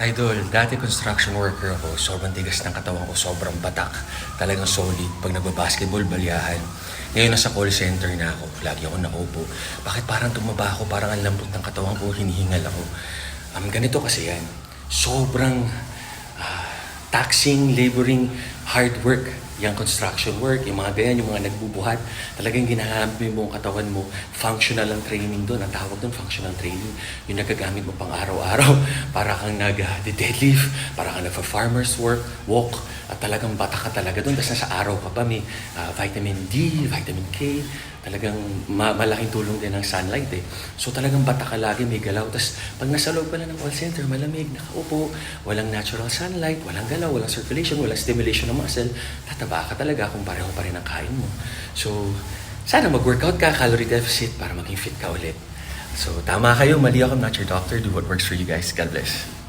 Idol, dati construction worker ako, sobrang tigas ng katawan ko, sobrang batak, talagang solid. Pag nagbabasketball, baliyahan. Ngayon nasa call center na ako, lagi ako nakaupo. Bakit parang tumaba ako, parang ang lambot ng katawan ko, hinihingal ako. Um, ganito kasi yan, sobrang taxing, laboring, hard work. Yung construction work, yung mga ganyan, yung mga nagbubuhat, talagang ginagamit mo buong katawan mo. Functional ang training doon. Ang tawag doon, functional training. Yung nagagamit mo pang araw-araw. Para kang nag-deadlift, para kang nagfa-farmer's work, walk, at talagang bata ka talaga doon. Tapos nasa araw ka pa, may ah, vitamin D, vitamin K, talagang ma- malaking tulong din ang sunlight eh. So talagang bata ka lagi, may galaw. Tapos pag nasa loob ka na ng call center, malamig, nakaupo, walang natural sunlight, walang galaw, walang circulation, walang stimulation ng muscle, tataba ka talaga kung pareho pa rin ang kain mo. So, sana mag-workout ka, calorie deficit, para maging fit ka ulit. So, tama kayo, mali ako, I'm not your doctor. Do what works for you guys. God bless.